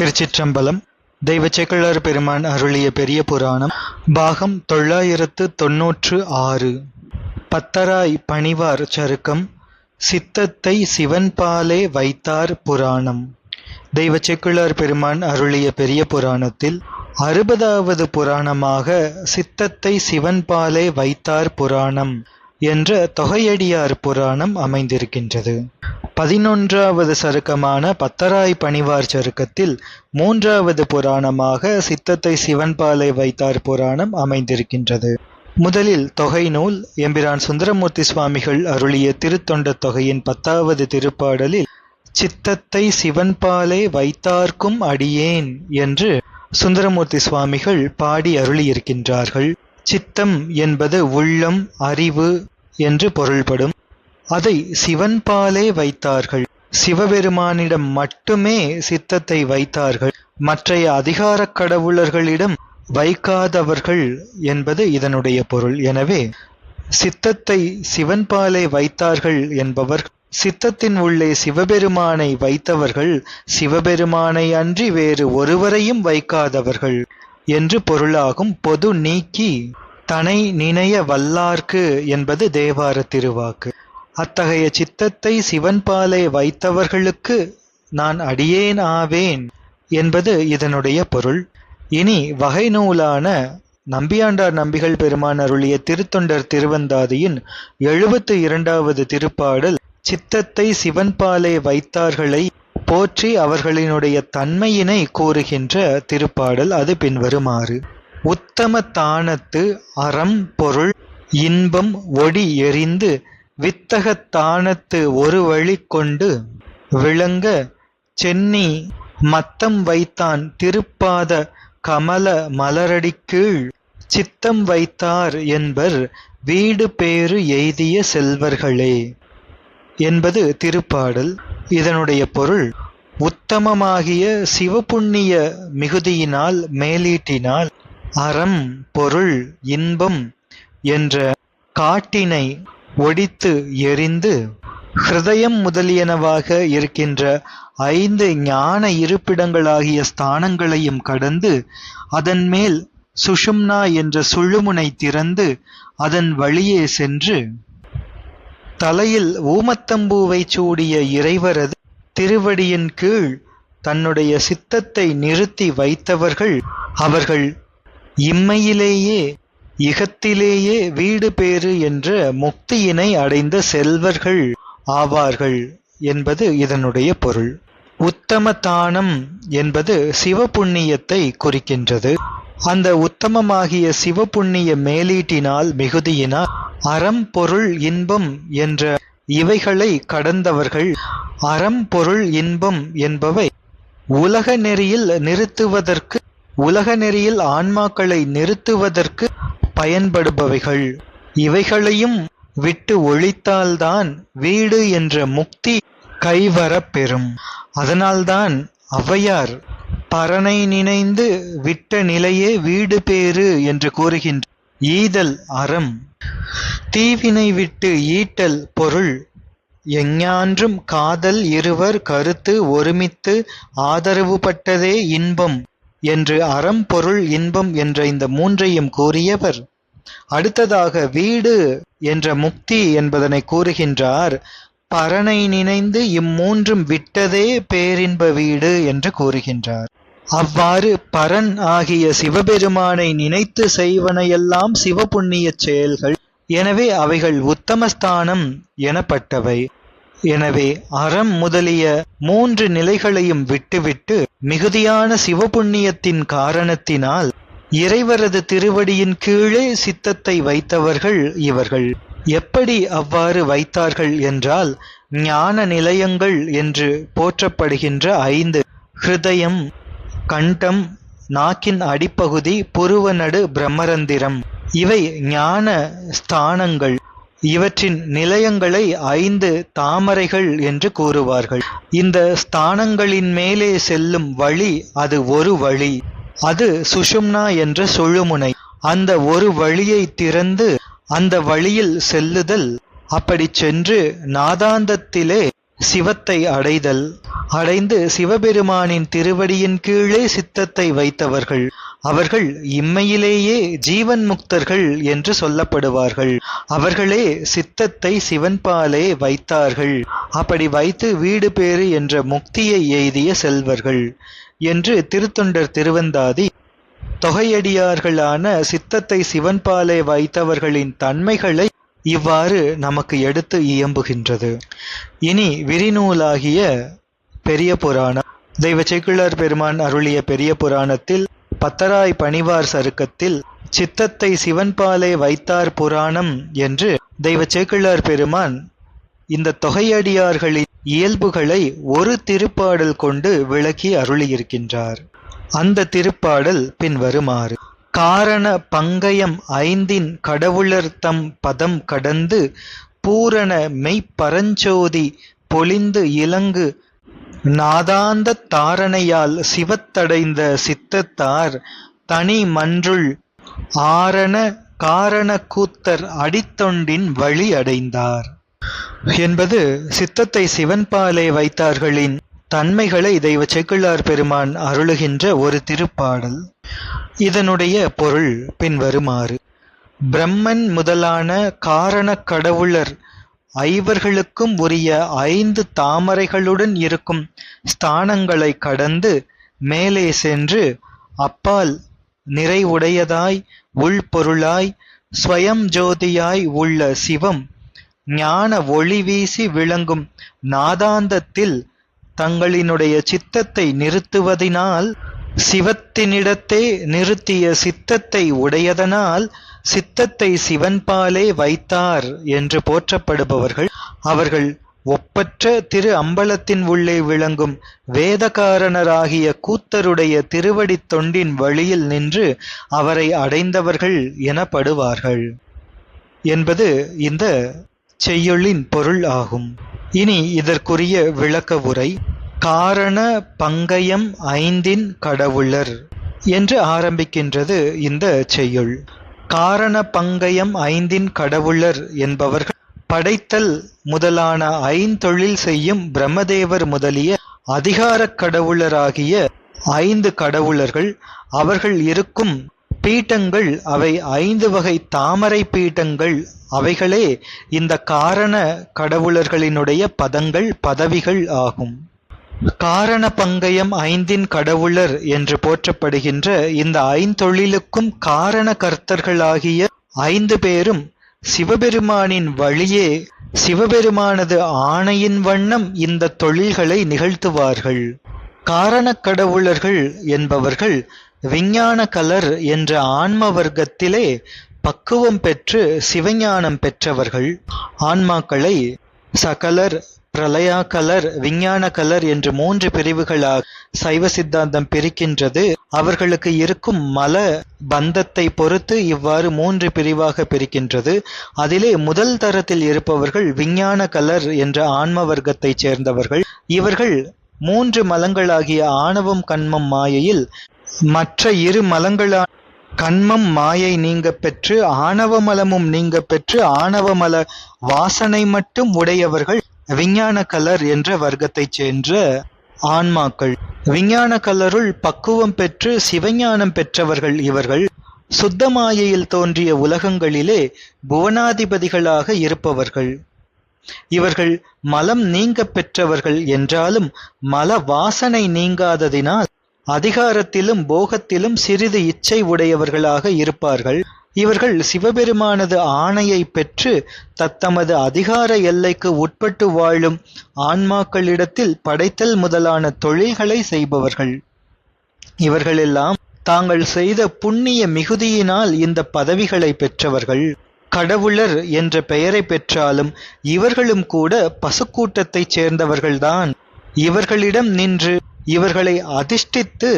திருச்சிற்றம்பலம் தெய்வ செக்கிழார் பெருமான் அருளிய பெரிய புராணம் பாகம் தொள்ளாயிரத்து தொன்னூற்று ஆறு. பத்தராய் பணிவார் சருக்கம் சித்தத்தை சிவன்பாலே வைத்தார் புராணம். தெய்வ செக்கிழார் பெருமான் அருளிய பெரிய புராணத்தில் அறுபதாவது புராணமாக சித்தத்தை சிவன்பாலே வைத்தார் புராணம் என்ற தொகையடியார் புராணம் அமைந்திருக்கின்றது. பதினொன்றாவது சருக்கமான பத்தராய் பணிவார் சருக்கத்தில் மூன்றாவது புராணமாக சித்தத்தை சிவன்பாலை வைத்தார் புராணம் அமைந்திருக்கின்றது. முதலில் தொகை நூல் எம்பிரான் சுந்தரமூர்த்தி சுவாமிகள் அருளிய திருத்தொண்ட தொகையின் பத்தாவது திருப்பாடலில் சித்தத்தை சிவன்பாலே வைத்தார்க்கும் அடியேன் என்று சுந்தரமூர்த்தி சுவாமிகள் பாடி அருளியிருக்கின்றார்கள். சித்தம் என்பது உள்ளம் அறிவு என்று பொருள்படும். அதை சிவன்பாலே வைத்தார்கள். சிவபெருமானிடம் மட்டுமே சித்தத்தை வைத்தார்கள். மற்றைய அதிகாரக் கடவுளர்களிடம் வைக்காதவர்கள் என்பது இதனுடைய பொருள். எனவே சித்தத்தை சிவன்பாலே வைத்தார்கள் என்பவர் சித்தத்தின் உள்ளே சிவபெருமானை வைத்தவர்கள் சிவபெருமானை அன்றி வேறு ஒருவரையும் வைக்காதவர்கள் என்று பொருளாகும் பொது நீக்கி தனை நினைய வல்லார்க்கு என்பது தேவார திருவாக்கு. அத்தகைய சித்தத்தை சிவன்பாலே வைத்தவர்களுக்கு நான் அடியேன் ஆவேன் என்பது இதனுடைய பொருள். இனி வகை நூலான நம்பியாண்டார் நம்பிகள் பெருமான் அருளிய திருத்தொண்டர் திருவந்தாதியின் எழுபத்து இரண்டாவது திருப்பாடல் சித்தத்தை சிவன்பாலே வைத்தார்களை போற்றி அவர்களினுடைய தன்மையினை கூறுகின்ற திருப்பாடல் அது பின்வருமாறு. உத்தம தானத்து அறம் பொருள் இன்பம் ஒடி எறிந்து வித்தகத்தானத்து ஒரு வழி கொண்டு விளங்க சென்னி மத்தம் வைத்தான் திருப்பாத கமல மலரடிக்கீழ் சித்தம் வைத்தார் என்பர் வீடு பேறு எய்திய செல்வர்களே. என்பது திருப்பாடல். இதனுடைய பொருள் உத்தமமாகிய சிவபுண்ணிய மிகுதியினால் மேலீட்டினால் அறம் பொருள் இன்பம் என்ற காட்டினை ஒடித்து எரிந்து ஹிருதயம் முதலியனவாக இருக்கின்ற ஐந்து ஞான இருப்பிடங்களாகிய ஸ்தானங்களையும் கடந்து அதன் மேல் சுஷும்னா என்ற சுழுமுனை திறந்து அதன் வழியே சென்று தலையில் ஊமத்தம்பூவை சூடிய இறைவரது திருவடியின் கீழ் தன்னுடைய சித்தத்தை நிறுத்தி வைத்தவர்கள் அவர்கள். இம்மையிலேயே இகத்திலேயே வீடு பேறு என்ற முக்தியினை அடைந்த செல்வர்கள் ஆவார்கள் என்பது இதனுடைய பொருள். உத்தம தானம் என்பது சிவபுண்ணியத்தை குறிக்கின்றது. அந்த உத்தமமாகிய சிவபுண்ணிய மேலீட்டினால் மிகுதியினால் அறம் பொருள் இன்பம் என்ற இவைகளை கடந்தவர்கள் அறம் பொருள் இன்பம் என்பவை உலக நெறியில் நிறுத்துவதற்கு உலக நெறியில் ஆன்மாக்களை நிறுத்துவதற்கு பயன்படுபவைகள். இவைகளையும் விட்டு ஒழித்தால்தான் வீடு என்ற முக்தி கைவரப் பெறும். அதனால்தான் ஔவையார் பரனை நினைந்து விட்ட நிலையே வீடு பேறு என்று கூறுகின்ற ஈதல் அறம். தீவினை விட்டு ஈட்டல் பொருள் எஞ்ஞான்றும் காதல் இருவர் கருத்து ஒருமித்து ஆதரவுபட்டதே இன்பம். என்று அறம் பொருள் இன்பம் என்ற இந்த மூன்றையும் கூறியவர். அடுத்ததாக வீடு என்ற முக்தி என்பதனை கூறுகின்றார். பரனை நினைந்து இம்மூன்றும் விட்டதே பேரின்ப வீடு என்று கூறுகின்றார். அவ்வாறு பரன் ஆகிய சிவபெருமானை நினைத்து செய்வனையெல்லாம் சிவபுண்ணிய செயல்கள். எனவே அவைகள் உத்தமஸ்தானம் எனப்பட்டவை. எனவே அறம் முதலிய மூன்று நிலைகளையும் விட்டுவிட்டு மிகுதியான சிவபுண்ணியத்தின் காரணத்தினால் இறைவரது திருவடியின் கீழே சித்தத்தை வைத்தவர்கள் இவர்கள். எப்படி அவ்வாறு வைத்தார்கள் என்றால் ஞான நிலையங்கள் என்று போற்றப்படுகின்ற ஐந்து ஹிருதயம் கண்டம் நாக்கின் அடிப்பகுதி புருவநடு பிரம்மரந்திரம். இவை ஞான ஸ்தானங்கள். இவற்றின் நிலையங்களை ஐந்து தாமரைகள் என்று கூறுவார்கள். இந்த ஸ்தானங்களின் மேலே செல்லும் வழி அது ஒரு வழி. அது சுஷும்னா என்ற சுழுமுனை. அந்த ஒரு வழியை திறந்து அந்த வழியில் செல்லுதல். அப்படி சென்று நாதாந்தத்திலே சிவத்தை அடைதல். அடைந்து சிவபெருமானின் திருவடியின் கீழே சித்தத்தை வைத்தவர்கள். அவர்கள் இம்மையிலேயே ஜீவன் முக்தர்கள் என்று சொல்லப்படுவார்கள். அவர்களே சித்தத்தை சிவன்பாலே வைத்தார்கள். அப்படி வைத்து வீடு பேறு என்ற முக்தியை எய்திய செல்வர்கள் என்று திருத்தொண்டர் திருவந்தாதி தொகையடியார்களான சித்தத்தை சிவன்பாலே வைத்தவர்களின் தன்மைகளை இவ்வாறு நமக்கு எடுத்து இயம்புகின்றது. இனி விரிநூலாகிய பெரிய புராணம். தெய்வ சேக்கிழார் பெருமான் அருளிய பெரிய புராணத்தில் பத்தராய் பணிவார் சருக்கத்தில் சித்தத்தை சிவன்பாலே வைத்தார் புராணம் என்று தெய்வ சேக்கிழார் பெருமான் இந்த தொகையடியார்களின் இயல்புகளை ஒரு திருப்பாடல் கொண்டு விளக்கி அருளியிருக்கின்றார். அந்த திருப்பாடல் பின்வருமாறு காரண பங்கயம் ஐந்தின் கடவுளர் தம் பதம் கடந்து பூரண மெய்ப்பரஞ்சோதி பொலிந்து இலங்கு நாதாந்த தாரணையால் சிவத்தடைந்த சித்தத்தார் தனி மன்றுள் ஆரண காரண கூத்தர் அடித்தொண்டின் வழி அடைந்தார். என்பது சித்தத்தை சிவன்பாலே வைத்தார்களின் தன்மைகளை தெய்வ செக்குள்ளார் பெருமான் அருளுகின்ற ஒரு திருப்பாடல். இதனுடைய பொருள் பின்வருமாறு. பிரம்மன் முதலான காரணக் கடவுளர் ஐவர்களுக்கும் உரிய ஐந்து தாமரைகளுடன் இருக்கும் ஸ்தானங்களை கடந்து மேலே சென்று அப்பால் நிறைவுடையதாய் உள்பொருளாய் ஸ்வயம் ஜோதியாய் உள்ள சிவம் ஞான ஒளி வீசி விளங்கும் நாதாந்தத்தில் தங்களினுடைய சித்தத்தை நிறுத்துவதினால் சிவத்தினிடத்தே நிறுத்திய சித்தத்தை உடையதனால் சித்தத்தை சிவன்பாலே வைத்தார் என்று போற்றப்படுபவர்கள் அவர்கள் ஒப்பற்ற திரு அம்பலத்தின் உள்ளே விளங்கும் வேதகாரணராகிய கூத்தருடைய திருவடித் தொண்டின் வழியில் நின்று அவரை அடைந்தவர்கள் எனப்படுவார்கள் என்பது இந்த செய்யுளின் பொருள் ஆகும். இனி இதற்குரிய விளக்க உரை காரண பங்கயம் ஐந்தின் கடவுளர் என்று ஆரம்பிக்கின்றது இந்த செய்யுள். காரண பங்கயம் ஐந்தின் கடவுளர் என்பவர்கள் படைத்தல் முதலான ஐந்தொழில் செய்யும் பிரம்மதேவர் முதலிய அதிகாரக் கடவுளராகிய ஐந்து கடவுளர்கள் அவர்கள் இருக்கும் பீட்டங்கள் அவை ஐந்து வகை தாமரை பீட்டங்கள். அவைகளே இந்த காரண கடவுளர்களினுடைய பதங்கள் பதவிகள் ஆகும். காரண பங்கயம் ஐந்தின் கடவுளர் என்று போற்றப்படுகின்ற இந்த ஐந்தொழிலுக்கும் காரண கர்த்தர்களாகிய ஐந்து பேரும் சிவபெருமானின் வழியே சிவபெருமானது ஆணையின் வண்ணம் இந்த தொழில்களை நிகழ்த்துவார்கள். காரணக் கடவுளர்கள் என்பவர்கள் விஞ்ஞான கலர் என்ற ஆன்ம வர்க்கத்திலே பக்குவம் பெற்று சிவஞானம் பெற்றவர்கள். ஆன்மாக்களை சகலர் பிரளயா கலர் விஞ்ஞான கலர் என்று மூன்று பிரிவுகளாக சைவ சித்தாந்தம் பிரிக்கின்றது. அவர்களுக்கு இருக்கும் மல பந்தத்தை பொறுத்து இவ்வாறு மூன்று பிரிவாக பிரிக்கின்றது. அதிலே முதல் தரத்தில் இருப்பவர்கள் விஞ்ஞான கலர் என்ற ஆன்ம வர்க்கத்தைச் சேர்ந்தவர்கள். இவர்கள் மூன்று மலங்களாகிய ஆணவம் கண்மம் மாயையில் மற்ற இரு மலங்களான கண்மம் மாயை நீங்க பெற்று ஆணவ மலமும் நீங்க பெற்று ஆணவ மல வாசனை மட்டும் உடையவர்கள். விஞ்ஞான கலர் என்ற வர்க்கத்தைச் சேர்ந்த ஆன்மாக்கள். விஞ்ஞான கலருள் பக்குவம் பெற்று சிவஞானம் பெற்றவர்கள் இவர்கள் சுத்தமாயையில் தோன்றிய உலகங்களிலே புவனாதிபதிகளாக இருப்பவர்கள். இவர்கள் மலம் நீங்க பெற்றவர்கள் என்றாலும் மல வாசனை நீங்காததினால் அதிகாரத்திலும் போகத்திலும் சிறிது இச்சை உடையவர்களாக இருப்பார்கள். இவர்கள் சிவபெருமானது ஆணையை பெற்று தத்தமது அதிகார எல்லைக்கு உட்பட்டு வாழும் ஆன்மாக்களிடத்தில் படைத்தல் முதலான தொழில்களை செய்பவர்கள். இவர்களெல்லாம் தாங்கள் செய்த புண்ணிய மிகுதியினால் இந்த பதவிகளை பெற்றவர்கள். கடவுளர் என்ற பெயரை பெற்றாலும் இவர்களும் கூட பசுக்கூட்டத்தைச் சேர்ந்தவர்கள்தான். இவர்களிடம் நின்று இவர்களை அதிர்ஷ்டித்து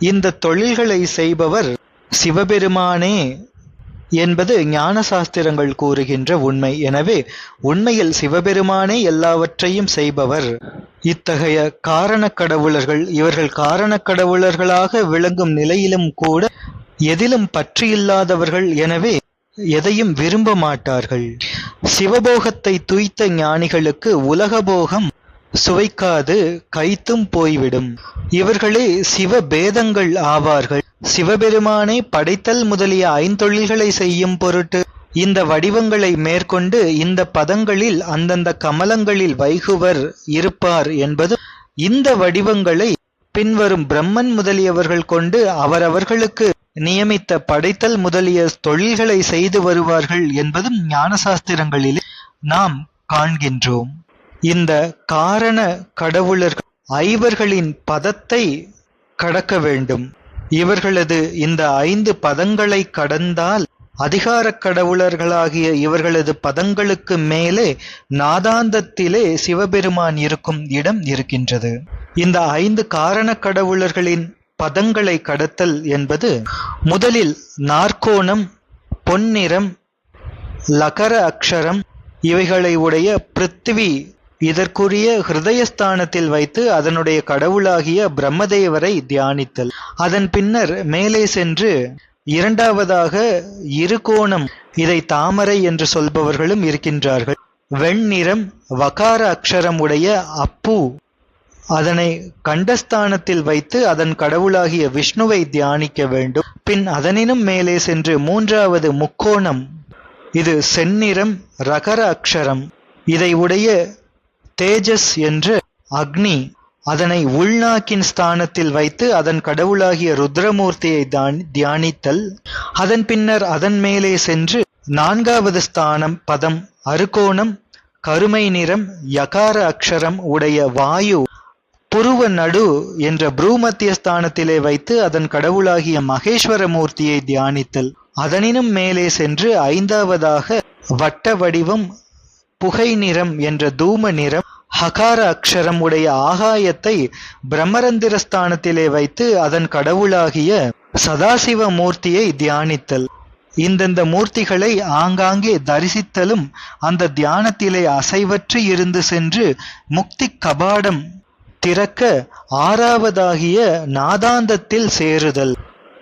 இந்த தொழில்களை செய்பவர் சிவபெருமானே என்பது ஞான சாஸ்திரங்கள் கூறுகின்ற உண்மை. எனவே உண்மையில் சிவபெருமானே எல்லாவற்றையும் செய்பவர். இத்தகைய காரணக் கடவுளர்கள் இவர்கள் காரணக் கடவுளர்களாக விளங்கும் நிலையிலும் கூட எதிலும் பற்றியில்லாதவர்கள் எனவே எதையும் விரும்ப மாட்டார்கள். சிவபோகத்தை துய்த்த ஞானிகளுக்கு உலகபோகம் சுவைக்காது கைத்தும் போய்விடும். இவர்களே சிவபேதங்கள் ஆவார்கள். சிவபெருமானை படைத்தல் முதலிய ஐந்தொழில்களை செய்யும் பொருட்டு இந்த வடிவங்களை மேற்கொண்டு இந்த பதங்களில் அந்தந்த கமலங்களில் வைகுவர் இருப்பார் என்பது இந்த வடிவங்களை பின்வரும் பிரம்மன் முதலியவர்கள் கொண்டு அவரவர்களுக்கு நியமித்த படைத்தல் முதலிய தொழில்களை செய்து வருவார்கள் என்பதும் ஞானசாஸ்திரங்களில் நாம் காண்கின்றோம். இந்த காரண கடவுளர்கள் ஐவர்களின் பதத்தை கடக்க வேண்டும். இவர்களது இந்த ஐந்து பதங்களை கடந்தால் அதிகார கடவுளர்களாகிய இவர்களது பதங்களுக்கு மேலே நாதாந்தத்திலே சிவபெருமான் இருக்கும் இடம் இருக்கின்றது. இந்த ஐந்து காரண கடவுளர்களின் பதங்களை கடத்தல் என்பது முதலில் நாற்கோணம் பொன்னிறம் லகர அக்ஷரம் இவைகளை உடைய பிருத்திவி இதற்குரிய ஹிருதயஸ்தானத்தில் வைத்து அதனுடைய கடவுளாகிய பிரம்மதேவரை தியானித்தல். அதன் பின்னர் மேலே சென்று இரண்டாவதாக இருகோணம் இதை தாமரை என்று சொல்பவர்களும் இருக்கின்றார்கள். வெண்ணிறம் வகார அக்ஷரம் உடைய அப்பு அதனை கண்டஸ்தானத்தில் வைத்து அதன் கடவுளாகிய விஷ்ணுவை தியானிக்க வேண்டும். பின் அதனினும் மேலே சென்று மூன்றாவது முக்கோணம் இது செந்நிறம் ரகர அக்ஷரம். இதை உடைய தேஜஸ் என்று அக்னி அதனை உள்நாக்கின் ஸ்தானத்தில் வைத்து அதன் கடவுளாகிய ருத்ரமூர்த்தியை தான் தியானித்தல். அதன் பின்னர் அதன் மேலே சென்று நான்காவது ஸ்தானம் பதம் அருகோணம் கருமை நிறம் யகார அக்ஷரம் உடைய வாயு புருவ நடு என்ற புரூமத்திய ஸ்தானத்திலே வைத்து அதன் கடவுளாகிய மகேஸ்வர மூர்த்தியை தியானித்தல். அதனினும் மேலே சென்று ஐந்தாவதாக வட்ட வடிவம் புகை நிறம் என்ற தூம நிறம் ஹகார அக்ஷரம் உடைய ஆகாயத்தை பிரம்மரந்திரஸ்தானத்திலே வைத்து அதன் கடவுளாகிய சதாசிவ மூர்த்தியை தியானித்தல். இந்தந்த மூர்த்திகளை ஆங்காங்கே தரிசித்தலும் அந்த தியானத்திலே அசைவற்று இருந்து சென்று முக்தி கபாடம் திறக்க ஆறாவதாகிய நாதாந்தத்தில் சேருதல்.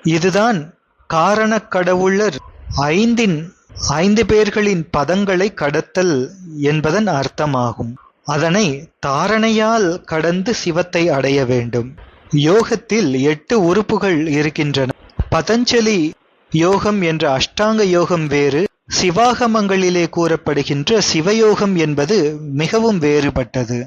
இதுதான் காரணக் கடவுளர் ஐந்தின் ஐந்து பேர்களின் பதங்களை கடத்தல் என்பதன் அர்த்தமாகும். அதனை தாரணையால் கடந்து சிவத்தை அடைய வேண்டும். யோகத்தில் எட்டு உறுப்புகள் இருக்கின்றன. பதஞ்சலி யோகம் என்ற அஷ்டாங்க யோகம் வேறு சிவாகமங்களிலே கூறப்படுகின்ற சிவயோகம் என்பது மிகவும் வேறுபட்டது.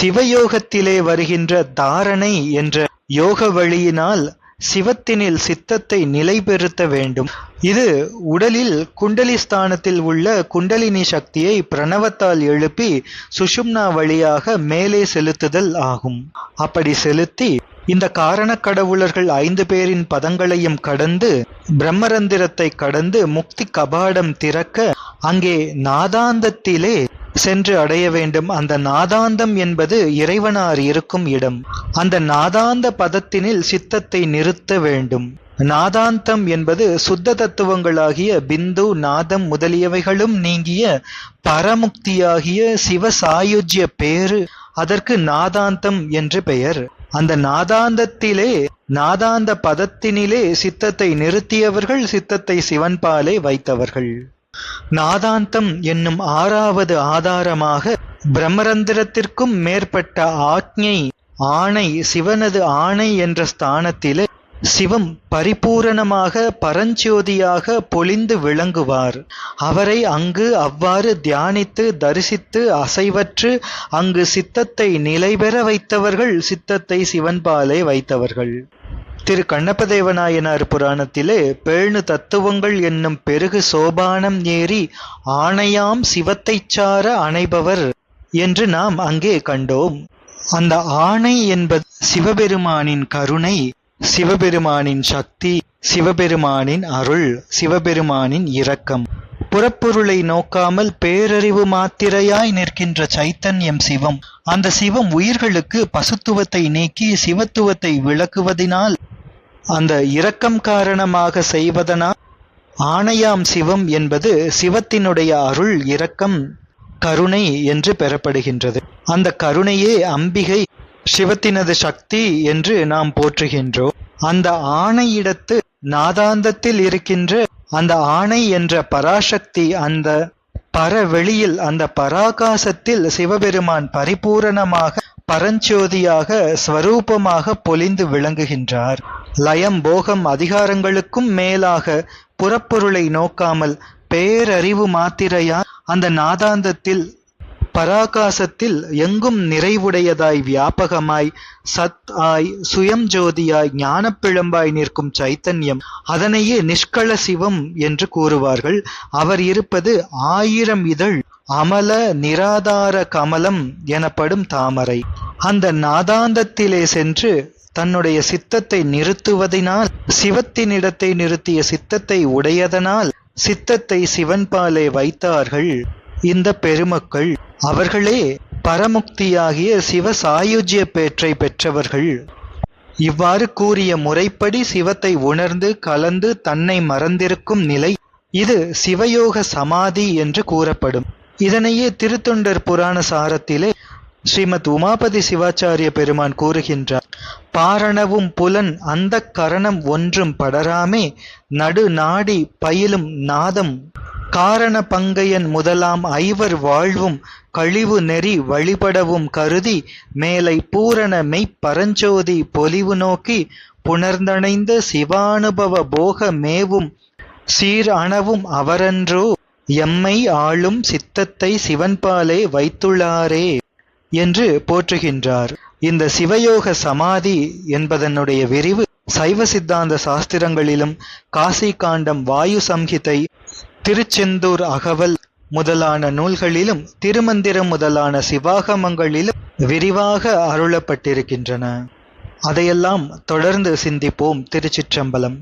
சிவயோகத்திலே வருகின்ற தாரணை என்ற யோக வழியினால் சிவத்தினில் சித்தத்தை நிலைபெறுத்த வேண்டும். இது உடலில் குண்டலி ஸ்தானத்தில் உள்ள குண்டலினி சக்தியை பிரணவத்தால் எழுப்பி சுஷும்னா வழியாக மேலே செலுத்துதல் ஆகும். அப்படி செலுத்தி இந்த காரண கடவுளர்கள் ஐந்து பேரின் பதங்களையும் கடந்து பிரம்மரந்திரத்தை கடந்து முக்தி கபாடம் திறக்க அங்கே நாதாந்தத்திலே சென்று அடைய வேண்டும். அந்த நாதாந்தம் என்பது இறைவனார் இருக்கும் இடம். அந்த நாதாந்த பதத்தினில் சித்தத்தை நிறுத்த வேண்டும். நாதாந்தம் என்பது சுத்த தத்துவங்களாகிய பிந்து நாதம் முதலியவைகளும் நீங்கிய பரமுக்தியாகிய சிவசாயுஜ்ய பேரு அதற்கு நாதாந்தம் என்று பெயர். அந்த நாதாந்தத்திலே நாதாந்த பதத்தினிலே சித்தத்தை நிறுத்தியவர்கள் சித்தத்தை சிவன்பாலே வைத்தவர்கள். நாதாந்தம் என்னும் ஆறாவது ஆதாரமாக பிரம்மரந்திரத்திற்கும் மேற்பட்ட ஆக்ஞை ஆணை சிவனது ஆணை என்ற ஸ்தானத்திலே சிவம் பரிபூரணமாக பரஞ்சோதியாக பொழிந்து விளங்குவார். அவரை அங்கு அவ்வாறு தியானித்து தரிசித்து அசைவற்று அங்கு சித்தத்தை நிலைபெற வைத்தவர்கள் சித்தத்தை சிவன்பாலே வைத்தவர்கள். திரு கண்ணப்பதேவநாயனார் புராணத்திலே பேணு தத்துவங்கள் என்னும் பெருகு சோபானம் ஏறி ஆணையாம் சிவத்தைச் சார அணைபவர் என்று நாம் அங்கே கண்டோம். அந்த ஆணை என்பது சிவபெருமானின் கருணை சிவபெருமானின் சக்தி சிவபெருமானின் அருள் சிவபெருமானின் இரக்கம். புறப்பொருளை நோக்காமல் பேரறிவு மாத்திரையாய் நிற்கின்ற சைத்தன்யம் சிவம். அந்த சிவம் உயிர்களுக்கு பசுத்துவத்தை நீக்கி சிவத்துவத்தை விளக்குவதினால் அந்த இரக்கம் காரணமாக செய்வதனால் ஆணையாம் சிவம் என்பது சிவத்தினுடைய அருள் இரக்கம் கருணை என்று பெறப்படுகின்றது. அந்த கருணையே அம்பிகை சிவத்தினது சக்தி என்று நாம் போற்றுகின்றோம். அந்த ஆணையிடத்து நாதாந்தத்தில் இருக்கின்ற அந்த ஆணை என்ற பராசக்தி அந்த பரவெளியில் அந்த பராகாசத்தில் சிவபெருமான் பரிபூரணமாக பரஞ்சோதியாக ஸ்வரூபமாக பொலிந்து விளங்குகின்றார். லயம் போகம் அதிகாரங்களுக்கும் மேலாக புறப்பொருளை நோக்காமல் பேரறிவு மாத்திரையால் அந்த நாதாந்தத்தில் பராகாசத்தில் எங்கும் நிறைவுடையதாய் வியாபகமாய் சத் ஆய் சுயம் ஜோதியாய் ஞானப்பிழம்பாய் நிற்கும் சைத்தன்யம் அதனையே நிஷ்கள சிவம் என்று கூறுவார்கள். அவர் இருப்பது ஆயிரம் இதழ் அமல நிராதார கமலம் எனப்படும் தாமரை. அந்த நாதாந்தத்திலே சென்று தன்னுடைய சித்தத்தை நிறுத்துவதினால் சிவத்தினிடத்தை நிறுத்திய சித்தத்தை உடையதனால் சித்தத்தை சிவன்பாலே வைத்தார்கள். இந்த பெருமக்கள் அவர்களே பரமுக்தியாகிய சிவ சாயுஜ்ய பேற்றை பெற்றவர்கள் இவ்வாறு கூறிய முறைப்படி சிவத்தை உணர்ந்து கலந்து தன்னை மறந்திருக்கும் நிலை இது சிவயோக சமாதி என்று கூறப்படும். இதனையே திருத்தொண்டர் புராண சாரத்திலே ஸ்ரீமத் உமாபதி சிவாச்சாரிய பெருமான் கூறுகின்றார். பாரணவும் புலன் அந்த கரணம் ஒன்றும் படராமே நடு நாடி பயிலும் நாதம் காரண பங்கையன் முதலாம் ஐவர் வாழ்வும் கழிவு நெறி வழிபடவும் கருதி மேலை பூரண மெய்ப்பரஞ்சோதி பொலிவு நோக்கி புணர்ந்தணைந்த சிவானுபவ போக மேவும் சீர் அணவும் அவரன்றோ எம்மை ஆளும் சித்தத்தை சிவன்பாலே வைத்துள்ளாரே என்று போற்றுகின்றார். இந்த சிவயோக சமாதி என்பதனுடைய விரிவு சைவ சித்தாந்த சாஸ்திரங்களிலும் காசி காண்டம் வாயு சம்ஹிதை திருச்செந்தூர் அகவல் முதலான நூல்களிலும் திருமந்திரம் முதலான சிவாகமங்களிலும் விரிவாக அருளப்பட்டிருக்கின்றன. அதையெல்லாம் தொடர்ந்து சிந்திப்போம் திருச்சிற்றம்பலம்.